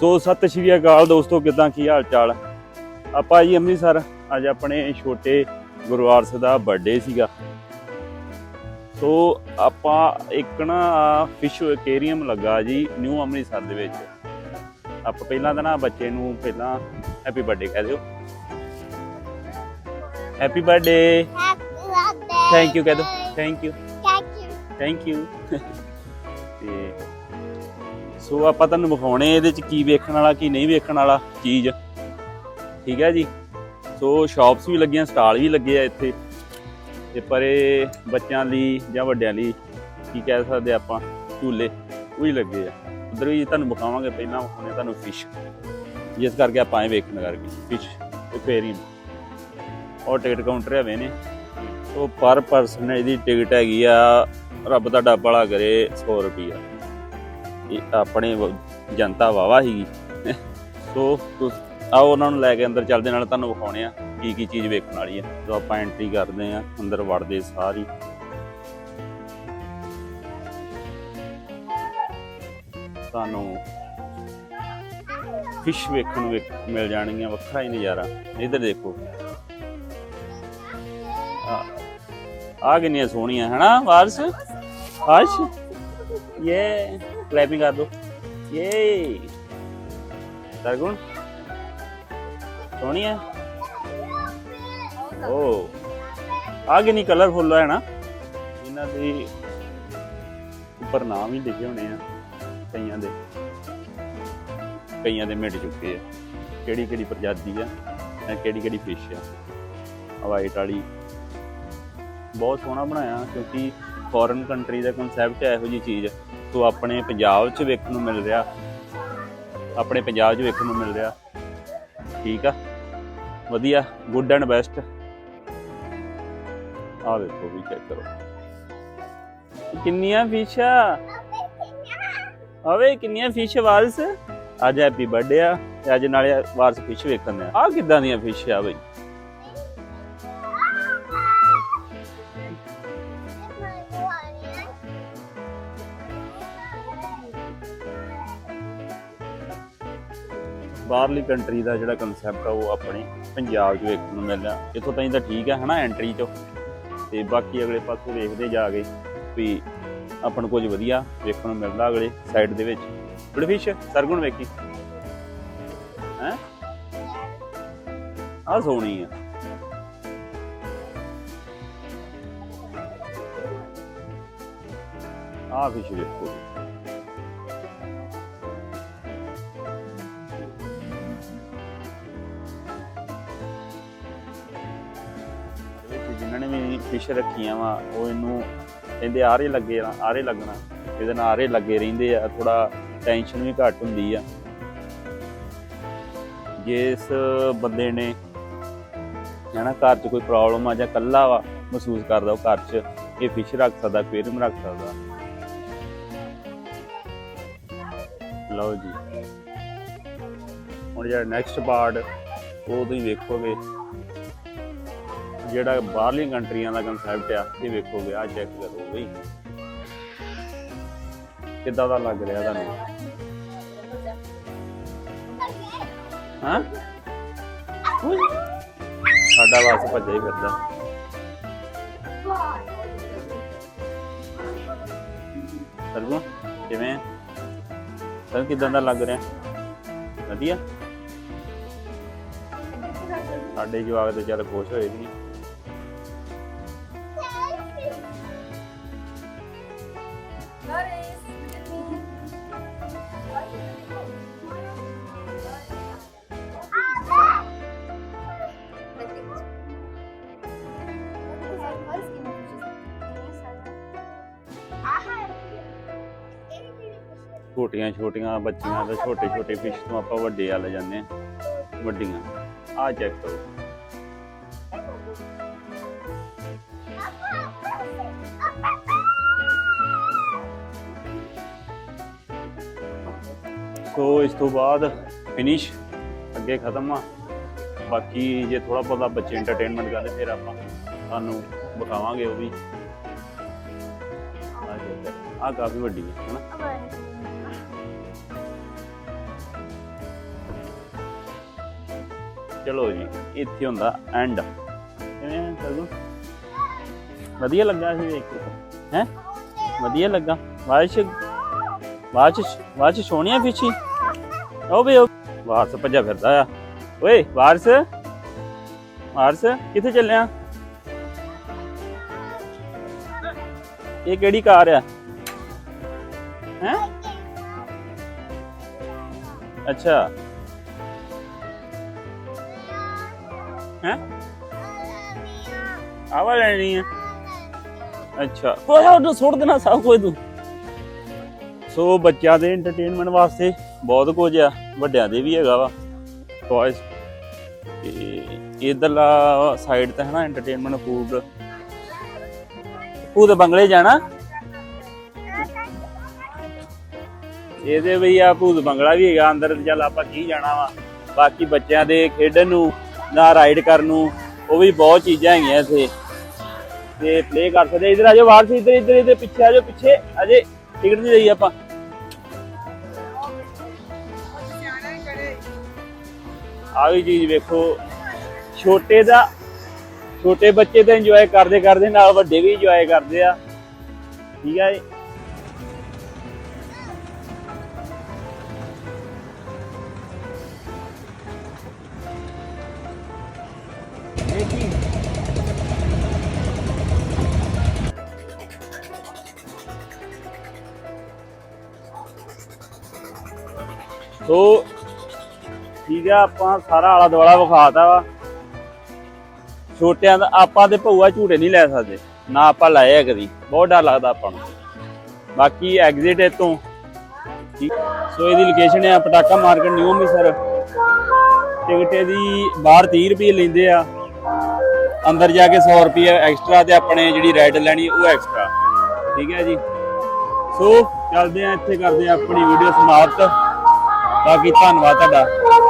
ਸੋ ਸਤਿ ਸ਼੍ਰੀ ਅਕਾਲ ਦੋਸਤੋ ਕਿਦਾਂ ਕੀ ਹਾਲ ਚਾਲ ਆਪਾਂ ਜੀ ਅੰਮ੍ਰਿਤਸਰ ਅੱਜ ਆਪਣੇ ਛੋਟੇ ਗੁਰਵਾਰਸ ਦਾ ਬਰਥਡੇ ਸੀਗਾ। ਸੋ ਆਪਾਂ ਇੱਕ ਨਾ ਫਿਸ਼ ਐਕੁਆਰੀਅਮ ਲੱਗਾ ਜੀ ਨਿਊ ਅੰਮ੍ਰਿਤਸਰ ਦੇ ਵਿੱਚ। ਆਪਾਂ ਪਹਿਲਾਂ ਤਾਂ ਨਾ ਬੱਚੇ ਨੂੰ ਪਹਿਲਾਂ ਹੈਪੀ ਬਰਥਡੇ ਕਹਿ ਦਿਓ। ਹੈਪੀ ਬਰਥਡੇ ਥੈਂਕ ਯੂ ਕਹਿ ਦਿਓ। ਥੈਂਕ ਯੂ ਥੈਂਕ ਯੂ ਤੇ ਸੋ ਆਪਾਂ ਤੁਹਾਨੂੰ ਵਿਖਾਉਣੇ ਇਹਦੇ ਚ ਕੀ ਵੇਖਣ ਵਾਲਾ, ਕੀ ਨਹੀਂ ਵੇਖਣ ਵਾਲਾ ਚੀਜ਼। ਠੀਕ ਹੈ ਜੀ? ਸੋ ਸ਼ਾਪਸ ਵੀ ਲੱਗੀਆਂ ਸਟਾਲ ਵੀ ਲੱਗੇ ਆ ਇੱਥੇ। ਤੇ ਪਰ ਇਹ ਬੱਚਿਆਂ ਲਈ ਜਾਂ ਵੱਡਿਆਂ ਲਈ ਕੀ ਕਹਿ ਸਕਦੇ ਆਪਾਂ, ਝੂਲੇ ਉਹ ਹੀ ਲੱਗੇ ਆ। ਉਧਰ ਵੀ ਤੁਹਾਨੂੰ ਵਿਖਾਵਾਂਗੇ, ਪਹਿਲਾਂ ਵਿਖਾਉਣੇ ਤੁਹਾਨੂੰ ਫਿਸ਼ ਜਿਸ ਕਰਕੇ ਆਪਾਂ ਇਹ ਵੇਖਣ ਕਰਕੇ ਫਿਸ਼ ਐਕੁਆਰੀਅਮ ਔਰ ਟਿਕਟ ਕਾਊਂਟਰ ਹੈਵੇ ਨੇ। ਸੋ ਪਰ ਪਰਸਨ ਇਹਦੀ ਟਿਕਟ ਹੈਗੀ ਆ, ਰੱਬ ਦਾ ਡੱਬ ਵਾਲਾ ਕਰੇ 100 ਰੁਪਈਆ। ਇਹ ਆਪਣੇ ਜਨਤਾ ਵਾਵਾ ਸੀਗੀ। ਸੋ ਆਓ ਉਹਨਾਂ ਨੂੰ ਲੈ ਕੇ ਅੰਦਰ ਚੱਲਦੇ ਨਾਲ ਤੁਹਾਨੂੰ ਵਿਖਾਉਣੇ ਆ ਕੀ ਕੀ ਚੀਜ਼ ਵੇਖਣ ਵਾਲੀ ਹੈ। ਸੋ ਆਪਾਂ ਐਂਟਰੀ ਕਰਦੇ ਆ ਅੰਦਰ ਵੜਦੇ ਸਾਰੀ। ਤੁਹਾਨੂੰ ਫਿਸ਼ ਵੇਖਣ ਨੂੰ ਵੇਖ- ਮਿਲ ਜਾਣਗੀਆਂ, ਵੱਖਰਾ ਹੀ ਨਜ਼ਾਰਾ। ਇੱਧਰ ਦੇਖੋ। ਆ ਕਿੰਨੀਆਂ ਸੋਹਣੀਆਂ, ਹਨਾ, ਵਾਰਸ? ਹਰਸ਼ ਇਹ ਕਲੈਪਿੰਗ ਕਰ ਦੋ। ਇਹ ਸਰਗੁਣ ਸੋਹਣੀ ਹੈ ਓ। ਆ ਕਿੰਨੀ ਕਲਰਫੁੱਲ ਹੈ ਨਾ ਇਹਨਾਂ ਦੇ ਉੱਪਰ ਨਾਮ ਹੀ ਲਿਖੇ ਹੋਣੇ ਆ, ਕਈਆਂ ਦੇ। ਕਈਆਂ ਦੇ ਮਿਟ ਚੁੱਕੇ ਆ। ਕਿਹੜੀ ਕਿਹੜੀ ਪ੍ਰਜਾਤੀ ਆ ਇਹ ਕਿਹੜੀ ਕਿਹੜੀ ਫਿਸ਼ ਆ। ਵਾਈਟ ਵਾਲੀ। ਬਹੁਤ ਸੋਹਣਾ ਬਣਾਇਆ ਕਿਉਂਕਿ ਫੋਰਨ ਕੰਟਰੀ ਦਾ ਕਨਸੈਪਟ ਹੈ ਇਹੋ ਜੀ ਚੀਜ਼। ਸੋ ਆਪਣੇ ਪੰਜਾਬ 'ਚ ਵੇਖਣ ਨੂੰ ਮਿਲ ਰਿਹਾ। ਆਪਣੇ ਪੰਜਾਬ 'ਚ ਵੇਖਣ ਨੂੰ ਮਿਲ ਰਿਹਾ। ਠੀਕ ਆ? ਵਧੀਆ। ਗੁੱਡ ਐਂਡ ਬੈਸਟ ਆ ਵੇਖੋ ਵੀ ਚੈੱਕ ਕਰੋ। ਕਿੰਨੀਆਂ ਫਿਸ਼ ਆ? ਆਵੇ, ਕਿੰਨੀਆਂ ਫਿਸ਼ ਵਾਰਸ? ਅੱਜ ਹੈਪੀ ਬਰਥਡੇ ਆ। ਅੱਜ ਨਾਲੇ ਵਾਰਸ ਫਿਸ਼ ਵੇਖਣ ਆ। ਆ ਕਿੱਦਾਂ ਦੀਆਂ ਫਿਸ਼ ਆ ਬਈ? ਬਾਹਰਲੀ ਕੰਟਰੀ ਦਾ ਜਿਹੜਾ ਕਨਸੈਪਟ ਆ, ਉਹ ਆਪਣੇ ਪੰਜਾਬ 'ਚ ਵੇਖਣ ਨੂੰ ਮਿਲਦਾ ਇੱਥੋਂ ਤਾਈਂ ਤਾਂ ਠੀਕ ਹੈ ਹਨਾ ਐਂਟਰੀ 'ਚ। ਤੇ ਬਾਕੀ ਅਗਲੇ ਪਾਸੇ ਵੇਖਦੇ ਜਾ ਕੇ ਵੀ ਆਪਾਂ ਨੂੰ ਕੁਝ ਵਧੀਆ ਵੇਖਣ ਨੂੰ ਮਿਲਦਾ ਅਗਲੇ ਸਾਈਡ ਦੇ ਵਿੱਚ। ਬੜਫਿਸ਼ ਸਰਗੁਣ ਵੇਖੀ। ਹੈ? ਆ ਸੋਹਣੀ ਆ। ਆ ਫਿਸ਼ ਵੇਖੋ। ਵਿੱਚ ਨੇ ਵੀ ਫਿਸ਼ ਰੱਖੀਆਂ ਵਾ, ਉਹ ਇਹਨੂੰ ਕਹਿੰਦੇ ਆਰੇ ਲੱਗੇ ਆਰੇ ਲੱਗਣਾ। ਇਹਦੇ ਨਾਲ ਆਰੇ ਲੱਗੇ ਰਹਿੰਦੇ ਆ ਥੋੜਾ ਟੈਨਸ਼ਨ ਵੀ ਘੱਟ ਹੁੰਦੀ ਆ। ਜਿਸ ਬੰਦੇ ਨੇ ਹਨਾ ਘਰ 'ਚ ਕੋਈ ਪ੍ਰੋਬਲਮ ਆ ਜਾਂ ਕੱਲਾ ਵਾ, ਮਹਿਸੂਸ ਕਰਦਾ ਉਹ ਘਰ 'ਚ, ਇਹ ਫਿਸ਼ ਰੱਖ ਸਕਦਾ aquarium ਰੱਖ ਸਕਦਾ। ਲਓ ਜੀ। ਹੁਣ ਜਿਹੜਾ ਨੈਕਸਟ ਪਾਰਟ ਉਹ ਤੁਸੀਂ ਵੇਖੋਗੇ। ਜਿਹੜਾ ਬਾਹਰਲੀਆਂ ਕੰਟਰੀਆਂ ਦਾ ਕਨਸੈਪਟ ਆ, ਇਹ ਵੇਖੋਗੇ ਆ ਚੈੱਕ ਕਰੋ ਬਈ। ਕਿੱਦਾਂ ਦਾ ਲੱਗ ਰਿਹਾ ਤੁਹਾਨੂੰ? ਹਾਂ? ਸਾਡਾ ਵਾਸ ਭੱਜਿਆ ਹੀ ਫਿਰਦਾ। ਸਰਗੁਣ, ਕਿਵੇਂ? ਸਰ ਕਿਦਾਂ ਦਾ ਲੱਗ ਰਿਹਾ? ਵਧੀਆ? ਸਾਡੇ ਜਵਾਕ ਤੇ ਚੱਲ ਖੁਸ਼ ਹੋਏ ਸੀ। ਛੋਟੀਆਂ ਛੋਟੀਆਂ ਬੱਚੀਆਂ ਤੇ ਛੋਟੇ ਛੋਟੇ ਫਿਸ਼ ਤੋਂ ਆਪਾਂ ਵੱਡੇ ਆ ਲੈ ਜਾਂਦੇ ਆ ਵੱਡੀਆਂ। ਆ ਚੈੱਕ ਕਰੋ। ਸੋ ਇਸ ਤੋਂ ਬਾਅਦ ਫਿਨਿਸ਼ ਅੱਗੇ ਖਤਮ ਆ। ਬਾਕੀ ਜੇ ਥੋੜਾ ਬਹੁਤਾ ਬੱਚੇ ਐਂਟਰਟੇਨਮੈਂਟ ਕਰਦੇ ਫਿਰ ਆਪਾਂ ਤੁਹਾਨੂੰ ਵਿਖਾਵਾਂਗੇ ਉਹ ਵੀ। ਆ ਕਾਫੀ ਵੱਡੀ ਹੈ ਹਨਾ? ਚਲੋ ਜੀ, ਇੱਥੇ ਹੁੰਦਾ ਐਂਡ ਕਿਵੇਂ ਆ ਵਧੀਆ ਲੱਗਾ ਸੀ ਵੇਖ ਕੇ। ਹੈ? ਵਧੀਆ ਲੱਗਾ। ਵਾਰਿਸ਼ ਵਾਰਿਸ਼ ਵਾਰਿਸ਼ ਸੋਹਣੀਆਂ ਫਿਸ਼ੀ ਉਹ ਵੀ ਉਹ ਵਾਰਸ ਭੱਜਾ ਫਿਰਦਾ ਆ। ਓਏ, ਵਾਰਸ? ਵਾਰਸ, ਕਿੱਥੇ ਚੱਲਿਆ? ਇਹ ਕਿਹੜੀ ਕਾਰ ਆ? ਹੈ? ਅੱਛਾ। ਹੈ? ਆਵਾ ਲੈਣੀ ਆ। ਅੱਛਾ। ਕੋਈ ਉਹ ਸੁੱਟ ਦੇਣਾ ਸਭ ਕੁਝ ਤੂੰ। ਸੋ ਬੱਚਿਆਂ ਦੇ ਐਂਟਰਟੇਨਮੈਂਟ ਵਾਸਤੇ ਬਹੁਤ ਕੁਝ ਆ, ਵੱਡਿਆਂ ਦੇ ਵੀ ਹੈਗਾ ਵਾ। ਟੌਇਸ ਤੇ ਇਧਰਲਾ ਸਾਈਡ ਤੇ ਹੈ ਨਾ ਐਂਟਰਟੇਨਮੈਂਟ ਫੂਡ ਭੂਤ ਬੰਗਲੇ ਜਾਣਾ? ਇਹਦੇ ਵੀ ਆ ਭੂਤ ਬੰਗਲਾ ਵੀ ਹੈਗਾ, ਅੰਦਰ ਚੱਲ ਆਪਾਂ ਕੀ ਜਾਣਾ ਵਾ। ਬਾਕੀ ਬੱਚਿਆਂ ਦੇ ਖੇਡਣ ਨੂੰ ਨਾ ਰਾਈਡ ਕਰਨ ਨੂੰ, ਉਹ ਵੀ ਬਹੁਤ ਚੀਜ਼ਾਂ ਹੈਗੀਆਂ ਇੱਥੇ। ਤੇ ਪਲੇ ਕਰ ਸਕਦੇ ਇਧਰ ਆ ਜਾਓ ਬਾਹਰ ਸੀ ਇਧਰ ਇਧਰ ਇਧਰ, ਪਿੱਛੇ ਆ ਜਾਓ, ਪਿੱਛੇ, ਅਜੇ ਟਿਕਟ ਨਹੀਂ ਲਈ ਆਪਾਂ। ਆ ਵੀ ਚੀਜ਼ ਵੇਖੋ। ਛੋਟੇ ਦਾ, ਛੋਟੇ ਬੱਚੇ ਤਾਂ ਇੰਜੋਏ ਕਰਦੇ ਕਰਦੇ ਨਾਲ ਵੱਡੇ ਵੀ ਇੰਜੋਏ ਕਰਦੇ ਆ। ਠੀਕ ਆ ਜੀ? ਸੋ ਠੀਕ ਆ, ਆਪਾਂ ਸਾਰਾ ਆਲਾ ਦੁਆਲਾ ਵਿਖਾਤਾ ਵਾ। ਛੋਟਿਆਂ ਦਾ ਆਪਾਂ ਤੇ ਭਊਆ ਝੂਟੇ ਨਹੀਂ ਲੈ ਸਕਦੇ, ਨਾ ਆਪਾਂ ਲਾਏ ਆ ਕਦੀ। ਬਹੁਤ ਡਰ ਲੱਗਦਾ ਆਪਾਂ ਨੂੰ। ਬਾਕੀ ਐਗਜ਼ਿਟ ਇਤੋਂ ਸੋ ਇਹਦੀ ਲੋਕੇਸ਼ਨ ਹੈ Pataka market, New Amritsar. Ticket ਇਹਦੀ ਬਾਹਰ 30 ਰੁਪਏ ਲੈਂਦੇ ਆ। ਅੰਦਰ ਜਾ ਕੇ 100 ਰੁਪਏ ਐਕਸਟਰਾ ਤੇ ਆਪਣੇ ਜਿਹੜੀ ਰਾਈਡ ਲੈਣੀ ਉਹ ਐਕਸਟਰਾ ਠੀਕ ਹੈ ਜੀ। ਸੋ ਚੱਲਦੇ ਆ, ਇੱਥੇ ਕਰਦੇ ਆ ਆਪਣੀ ਵੀਡੀਓ ਸਮਾਪਤ। ਬਾਕੀ ਧੰਨਵਾਦ ਤੁਹਾਡਾ।